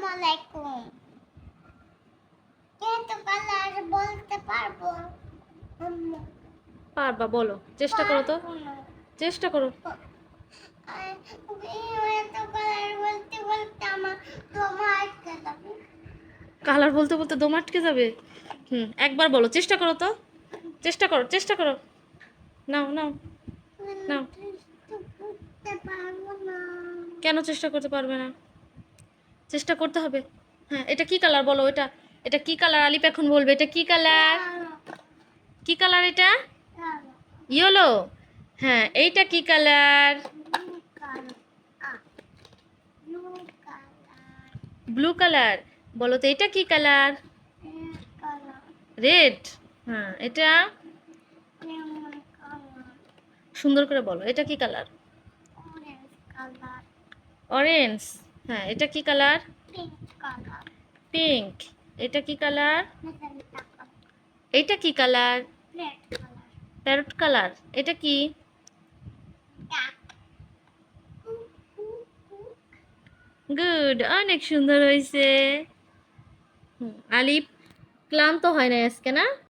আসসালামু আলাইকুম। কিন্তু কালার বলতে পারব? পারবা বলো। চেষ্টা করো তো। চেষ্টা করো। কালার বলতে বলতে দম আটকে যাবে। হুম একবার বলো। চেষ্টা করো তো। চেষ্টা করো চেষ্টা করো। নাও নাও। নাও। করতে পারব না। কেন চেষ্টা করতে পারবে না? চেষ্টা করতে হবে। হ্যাঁ এটা কি কালার বলো এটা এটা কি কালার আলিপ এখন বলবে, এটা কি কালার কি কালার এটা? ইয়েলো হ্যাঁ এইটা কি কালার ব্লু কালার বলো তো, এটা কি কালার রেড হ্যাঁ এটা? সুন্দর করে বলো, এটা কি কালার অরেঞ্জ হ্যাঁ এটা কি কালার? পিঙ্ক এটা কি কালার? এটা কি কালার? Parrot colour. এটা কি? গুড অনেক সুন্দর হয়েছে আলিপ ক্লান্ত হয় না আজকে, না?